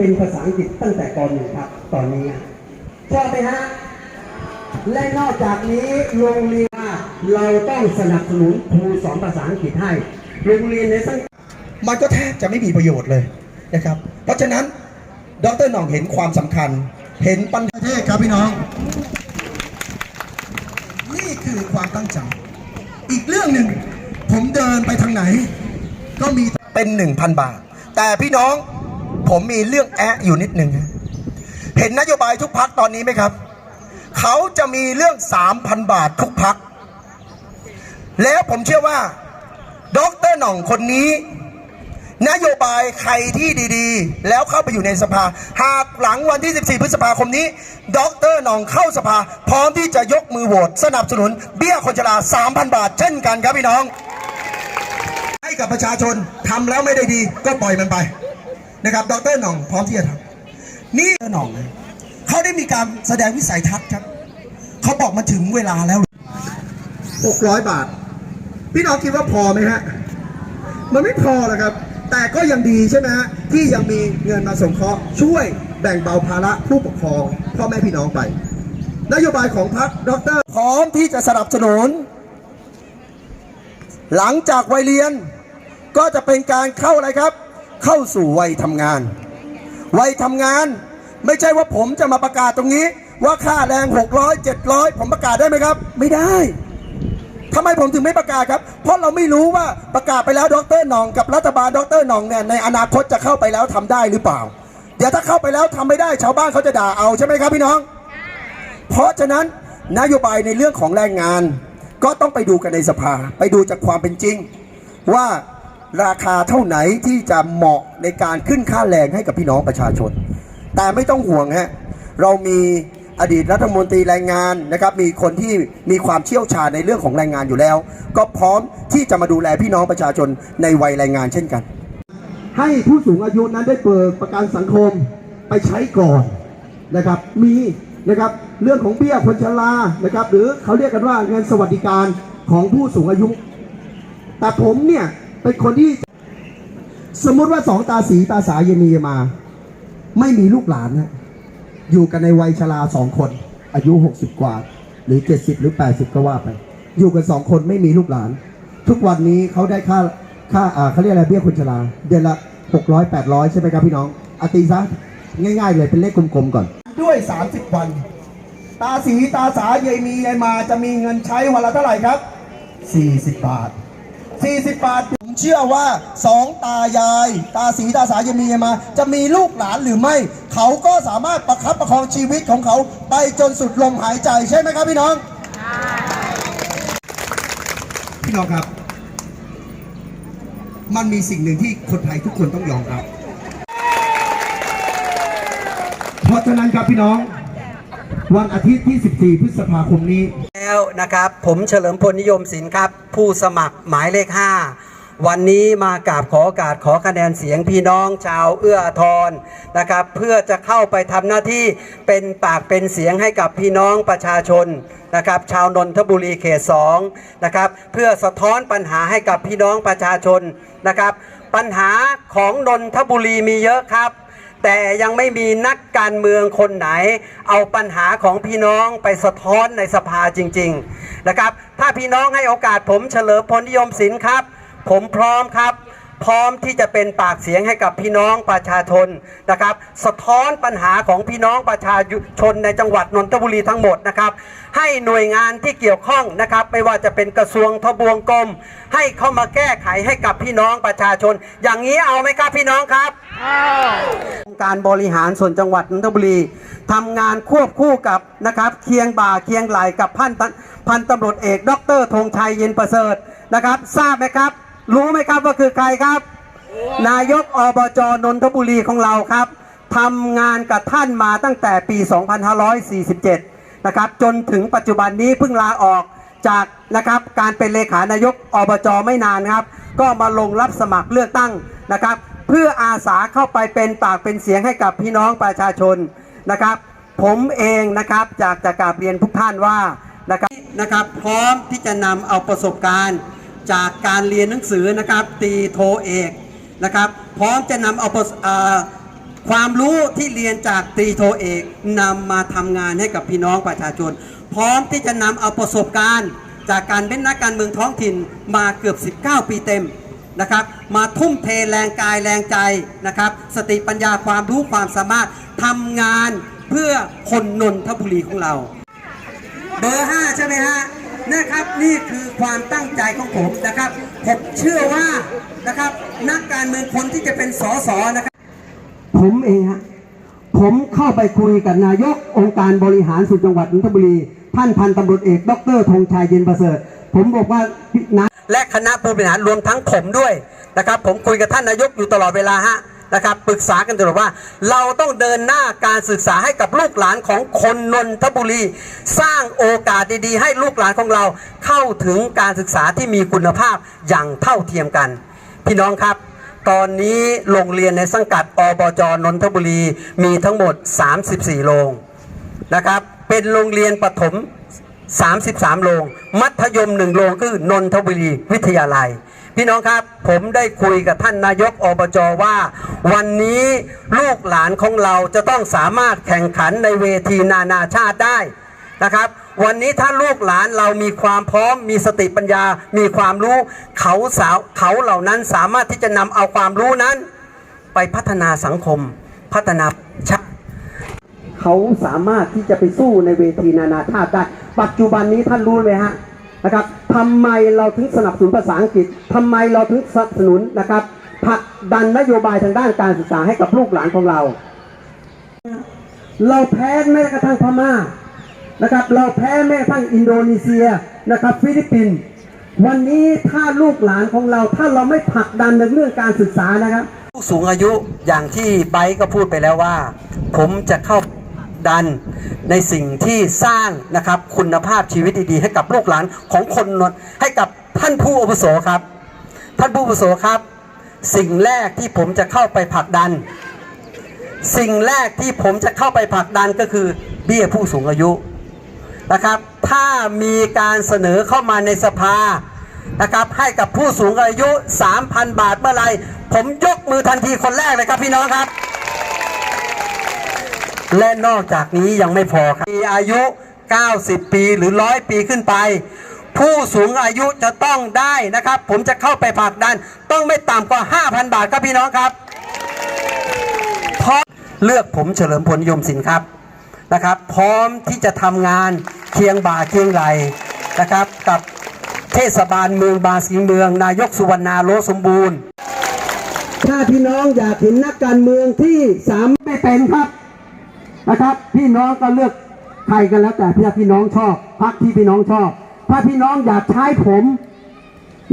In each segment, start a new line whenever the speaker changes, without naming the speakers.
เป็นภาษาอังกฤษตั้งแต่ตอนหนึ่งครับ ตอนนี้ชอบไหมฮะ และนอกจากนี้โรงเรียนเราต้องสนับสนุนครูสอนภาษาอังกฤษให้ โรงเรียนในสัง
มันก็แทบจะไม่มีประโยชน์เลยนะครับ เพราะฉะนั้นดรหน่องเห็นความสำคัญ เห็นปัญหาประเทศครับพี่น้อง นี่คือความตั้งใจ อีกเรื่องหนึ่งผมเดินไปทางไหน ก็มีเป็น 1,000 บาท แต่พี่น้อง ผมมีเรื่องแอะอยู่นิดหนึ่งเห็นนโยบายทุกพักตอนนี้ไหมครับ เขาจะมีเรื่อง3,000บาททุกพัก แล้วผมเชื่อว่าดรหน่องคนนี้ นโยบายใครที่ดีๆ แล้วเข้าไปอยู่ในสภา หากหลังวันที่ 14 พฤษภาคมนี้ดรหน่องเข้าสภา พร้อมที่จะยกมือโหวตสนับสนุน เบี้ยคนชรา 3,000 บาท เช่นกันครับพี่น้อง ให้กับประชาชนทำแล้วไม่ได้ดีก็ปล่อยมันไป นะครับ ดรหน่องพร้อมที่จะทำนี่ดรหน่องนะเขาได้มีการแสดงวิสัยทัศน์ครับ เขาบอกมาถึงเวลาแล้ว 600 บาท พี่น้องคิดว่าพอไหมฮะ มันไม่พอหรอกครับ แต่ก็ยังดีใช่ไหมฮะ ที่ยังมีเงินมาสงเคราะห์ช่วยแบ่งเบาภาระผู้ปกครองพ่อแม่พี่น้องไป นโยบายของพรรคดรพร้อมที่จะสนับสนุน หลังจากวัยเรียนก็จะเป็นการเข้าอะไรครับ เข้าสู่วัยทำงาน วัยทำงาน ไม่ใช่ว่าผมจะมาประกาศตรงนี้ ว่าค่าแรง 600 700 ผมประกาศได้ไหมครับ ไม่ได้ทำไมผมถึงไม่ประกาศครับ เพราะเราไม่รู้ว่าประกาศไปแล้วดรหน่องกับรัฐบาลดรหน่องเนี่ยในอนาคตจะเข้าไปแล้วทำได้หรือเปล่า เดี๋ยวถ้าเข้าไปแล้วทำไม่ได้ชาวบ้านเขาจะด่าเอาใช่ไหมครับพี่น้อง เพราะฉะนั้นนโยบายในเรื่องของแรงงาน ก็ต้องไปดูกันในสภา ไปดูจากความเป็นจริง ว่า ราคาเท่าไหนที่จะเหมาะในการขึ้นค่าแรงให้กับพี่น้องประชาชน แต่ไม่ต้องห่วงฮะเรามีอดีตรัฐมนตรีแรงงานนะครับมีคนที่มีความเชี่ยวชาญในเรื่องของแรงงานอยู่แล้ว ก็พร้อมที่จะมาดูแลพี่น้องประชาชนในวัยแรงงานเช่นกัน ให้ผู้สูงอายุนั้นได้เปิดประกันสังคมไปใช้ก่อนนะครับมีนะครับเรื่องของเบี้ยคนชรานะครับหรือเขาเรียกกันว่าเงินสวัสดิการของผู้สูงอายุ แต่ผมเนี่ย เป็นคนที่ สมมุติว่าสองตาสีตาสายยมีมา ไม่มีลูกหลานนะอยู่กันในวัยชราสองคน อายุ60กว่า หรือ70หรือ80ก็ว่าไป อยู่กันสองคนไม่มีลูกหลาน ทุกวันนี้เขาได้ค่าค่าอ่าเขาเรียกอะไรเบี้ยคนชราเดือนละ600 800ใช่ไหมครับพี่น้องอตีซะง่ายๆเลยเป็นเลขกลมๆก่อน ด้วย 30 วัน ตาสีตาสายายมียายมาจะมีเงินใช้วันละเท่าไหร่ครับ 40 บาท 40 บาท ผมเชื่อว่าสองตายาย ตาสีตาสายายมีมา จะมีลูกหลานหรือไม่ เขาก็สามารถประคับประคองชีวิตของเขาไปจนสุดลมหายใจใช่ไหมครับพี่น้อง พี่น้องครับ มันมีสิ่งหนึ่งที่คนไทยทุกคนต้องยอมรับ เพราะฉะนั้นครับพี่น้อง วันอาทิตย์ที่ 14 พฤษภาคมนี้
แล้วนะครับ ผมเฉลิมพลนิยมศิลป์ครับ ผู้สมัครหมายเลข 5 วันนี้มากราบขอโอกาสขอคะแนนเสียงพี่น้องชาวเอื้ออทรนะครับ เพื่อจะเข้าไปทำหน้าที่เป็นปากเป็นเสียงให้กับพี่น้องประชาชนนะครับชาวนนทบุรีเขต2นะครับเพื่อสะท้อนปัญหาให้กับพี่น้องประชาชนนะครับ ปัญหาของนนทบุรีมีเยอะครับ แต่ยังไม่มีนักการเมืองคนไหน เอาปัญหาของพี่น้องไปสะท้อนในสภาจริง ๆ นะครับ ถ้าพี่น้องให้โอกาสผมเฉลิมพลนิยมศิลป์ครับ ผมพร้อมครับ พร้อมที่จะเป็นปากเสียงให้กับพี่น้องประชาชนนะครับ สะท้อนปัญหาของพี่น้องประชาชนในจังหวัดนนทบุรีทั้งหมดนะครับ ให้หน่วยงานที่เกี่ยวข้องนะครับ ไม่ว่าจะเป็นกระทรวงทบวงกรมให้เข้ามาแก้ไขให้กับพี่น้องประชาชน อย่างนี้เอาไหมครับพี่น้องครับองค์การบริหารส่วนจังหวัดนนทบุรีทำงานควบคู่กับนะครับเคียงบ่าเคียงไหลกับพันตพันตำรวจเอก ดรธงชัยเย็นประเสริฐนะครับ ทราบไหมครับ รู้ไหมครับว่าคือใครครับ นายกอบจนนทบุรีของเราครับทำงานกับท่านมาตั้งแต่ปี 2547 นะครับ จนถึงปัจจุบันนี้เพิ่งลาออกจากนะครับการเป็นเลขานายกอบจไม่นานครับ ก็มาลงรับสมัครเลือกตั้งนะครับ เพื่ออาสาเข้าไปเป็นปากเป็นเสียงให้กับพี่น้องประชาชนนะครับ ผมเองนะครับจากจะกราบเรียนทุกท่านว่านะครับนะครับ พร้อมที่จะนำเอาประสบการณ์ จากการเรียนหนังสือนะครับตีโทเอกนะครับ พร้อมจะนำเอาประสเอ่อความรู้ที่เรียนจากตีโทเอกนำมาทำงานให้กับพี่น้องประชาชน พร้อมที่จะนำเอาประสบการณ์ จากการเป็นนักการเมืองท้องถิ่นมาเกือบ 19 ปีเต็มนะครับ มาทุ่มเทแรงกายแรงใจนะครับ สติปัญญาความรู้ความสามารถทำงานเพื่อคนนนทบุรีของเรา เบอร์ 5 ใช่ไหมฮะ นะครับนี่คือความตั้งใจของผมนะครับผมเชื่อว่านะครับนักการเมืองคนที่จะเป็นสสนะครับ ผมเองฮะผมเข้าไปคุยกับนายกองค์การบริหารส่วนจังหวัดนนทบุรี ท่านพันตำรวจเอก ดรธงชัยเย็นประเสริฐ ผมบอกว่านะและคณะผู้บริหารรวมทั้งผมด้วยนะครับ ผมคุยกับท่านนายกอยู่ตลอดเวลาฮะ นะครับปรึกษากันตลอดว่า เราต้องเดินหน้าการศึกษาให้กับลูกหลานของคนนนทบุรี สร้างโอกาสดีๆ ให้ลูกหลานของเราเข้าถึงการศึกษาที่มีคุณภาพอย่างเท่าเทียมกัน พี่น้องครับ ตอนนี้โรงเรียนในสังกัดอบจนนทบุรีมีทั้งหมด 34 โรงนะครับเป็นโรงเรียนประถม 33 โรง มัธยม1โรงคือนนทบุรีวิทยาลัย พี่น้องครับผมได้คุยกับท่านนายกอบจว่า วันนี้ลูกหลานของเราจะต้องสามารถแข่งขันในเวทีนานาชาติได้นะครับ วันนี้ถ้าลูกหลานเรามีความพร้อม มีสติปัญญา มีความรู้เขาสาวเขาเหล่านั้นสามารถที่จะนำเอาความรู้นั้น ไปพัฒนาสังคม พัฒนาชาติ เขาสามารถที่จะไปสู้ในเวทีนานาชาติได้ ปัจจุบันนี้ท่านรู้ไหมฮะนะครับทำไมเราถึงสนับสนุนภาษาอังกฤษทำไมเราถึงสนับสนุนนะครับผลักดันนโยบายทางด้านการศึกษาให้กับลูกหลานของเรา เราแพ้แม้กระทั่งพม่านะครับ เราแพ้แม้กระทั่งอินโดนีเซียนะครับ ฟิลิปปินส์วันนี้ถ้าลูกหลานของเราถ้าเราไม่ผลักดันในเรื่องการศึกษานะครับ ผู้สูงอายุอย่างที่ไบร์ก็พูดไปแล้วว่า ผมจะเข้า ดันในสิ่งที่สร้างนะครับคุณภาพชีวิตดีๆ ให้กับลูกหลานของคนนนให้กับท่านผู้อาวุโสครับ ท่านผู้อาวุโสครับ สิ่งแรกที่ผมจะเข้าไปผลักดัน สิ่งแรกที่ผมจะเข้าไปผลักดันก็คือเบี้ยผู้สูงอายุนะครับ ถ้ามีการเสนอเข้ามาในสภานะครับให้กับผู้สูงอายุ 3,000 บาทเมื่อไรผมยกมือทันทีคนแรกเลยครับพี่น้องครับ และนอกจากนี้ยังไม่พอครับมีอายุ 90 ปีหรือ 100 ปีขึ้นไป ผู้สูงอายุจะต้องได้นะครับ ผมจะเข้าไปผลักดัน ต้องไม่ต่ำกว่า 5,000 บาทครับพี่น้องครับพร้อมเลือกผมเฉลิมพลยมสินครับนะครับ พร้อมที่จะทำงานเคียงบ่าเคียงไหลนะครับ กับเทศบาลเมืองบาสีเมือง นายกสุวรรณาโลสมบูรณ์ ถ้าพี่น้องอยากเห็นนักการเมืองที่สามไม่เป็นครับ นะครับ พี่น้องก็เลือกใครกันแล้วแต่พี่พี่น้องชอบพรรคที่พี่น้องชอบ ถ้าพี่น้องอยากใช้ผม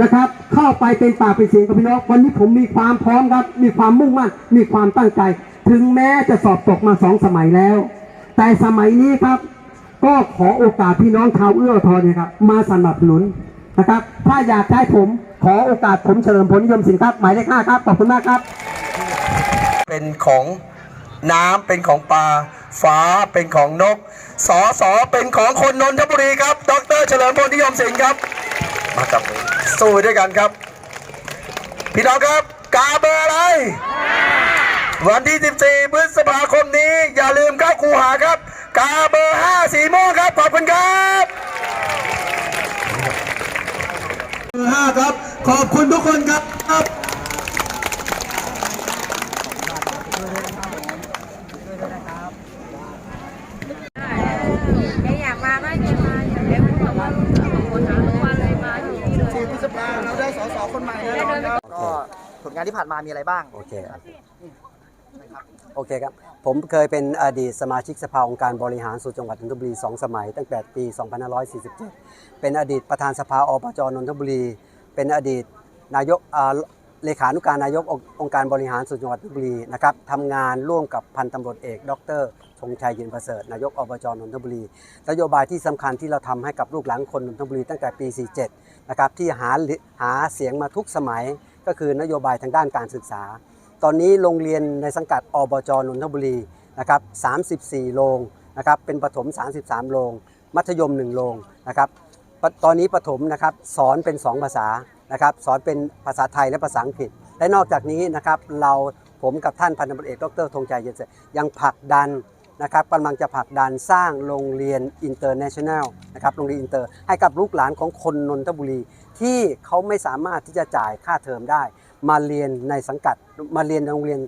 นะครับ เข้าไปเป็นปากเป็นเสียงกับพี่น้องวันนี้ผมมีความพร้อมครับ มีความมุ่งมั่นมีความตั้งใจ ถึงแม้จะสอบตกมาสองสมัยแล้ว แต่สมัยนี้ครับก็ขอโอกาสพี่น้องชาวเอื้ออาทรเนี่ยครับ มาสนับสนุนนะครับ ถ้าอยากได้ผมขอโอกาสผมเฉลิมพลนิยมสินครับหมายเลขห้าครับขอบคุณมากครับ
เป็นของ น้ำเป็นของปลาฟ้าเป็นของนก สอสอเป็นของคนนนทบุรีครับ ดรเฉลิมพลนิยมสิงห์ครับ มาจับมือสู้ด้วยกันครับ พี่น้องครับ กาเบอร์อะไร วันที่ 14พฤษภาคมนี้ อย่าลืมเข้าคูหาครับ กาเบอร์ 5 สีม่วงครับ ขอบคุณครับห้าครับ ขอบคุณทุกคนครับ
แกอยากมาก็แกมาอยากเลี้ยงเขาบอกว่าคนหาทุกวันเลยมาอยู่นี่เลย
พฤษภาเราได้ สสคนใหม่แน่นอนครับก็ผลงานที่ผ่านมามีอะไรบ้าง
โอเคครับโอเคครับ ผมเคยเป็นอดีตสมาชิกสภาองค์การบริหารส่วนจังหวัดนนทบุรี 2 สมัย ตั้งแต่ปี 2547 เป็นอดีตประธานสภาอบจนนทบุรี เป็นอดีตนายกอ่า เลขานุการนายกององค์การบริหารส่วนจังหวัดนนทบุรีนะครับทำงานร่วมกับพันตำรวจเอก ดรธงชัยย็นประเสริฐนายกอบจนนทบุรีนโยบายที่สำคัญที่เราทำให้กับลูกหลานคนนนทบุรีตั้งแต่ปี 47 นะครับที่หาหาเสียงมาทุกสมัยก็คือนโยบายทางด้านการศึกษา ตอนนี้โรงเรียนในสังกัดอบจนนทบุรีนะครับ34 โรงนะครับเป็นประถม 33 โรง มัธยม 1 โรงนะครับตอนนี้ประถมนะครับสอนเป็น 2 ภาษา นะครับสอนเป็นภาษาไทยและภาษาอังกฤษ และนอกจากนี้นะครับเราผมกับท่านพันตำรวจเอกดรธงชัยเย็นเสร็จยังผลักดันนะครับกำลังจะผลักดันสร้างโรงเรียนอินเตอร์เนชั่นแนลนะครับโรงเรียนอินเตอร์ให้กับลูกหลานของคนนนทบุรี ที่เขาไม่สามารถที่จะจ่ายค่าเทอมได้ มาเรียนในสังกัดมาเรียนโรงเรียน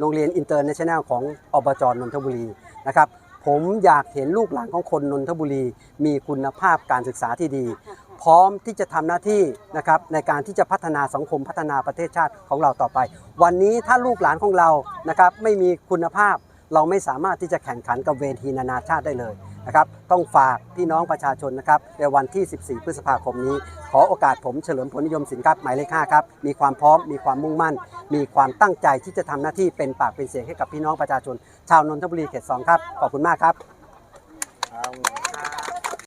โรงเรียนอินเตอร์เนชั่นแนลของอบจนนทบุรีนะครับ ผมอยากเห็นลูกหลานของคนนนทบุรี มีคุณภาพการศึกษาที่ดี พร้อมที่จะทำหน้าที่นะครับในการที่จะพัฒนาสังคมพัฒนาประเทศชาติของเราต่อไป วันนี้ถ้าลูกหลานของเรานะครับไม่มีคุณภาพ เราไม่สามารถที่จะแข่งขันกับเวทีนานาชาติได้เลย นะครับต้องฝากพี่น้องประชาชนนะครับในวันที่ 14 พฤษภาคมนี้ ขอโอกาสผมเฉลิมผลนิยมสินครับหมายเลข5ครับมีความพร้อมมีความมุ่งมั่น มีความตั้งใจที่จะทำหน้าที่เป็นปากเป็นเสียงให้กับพี่น้องประชาชน ชาวนนทบุรีเขต2ครับขอบคุณมากครับ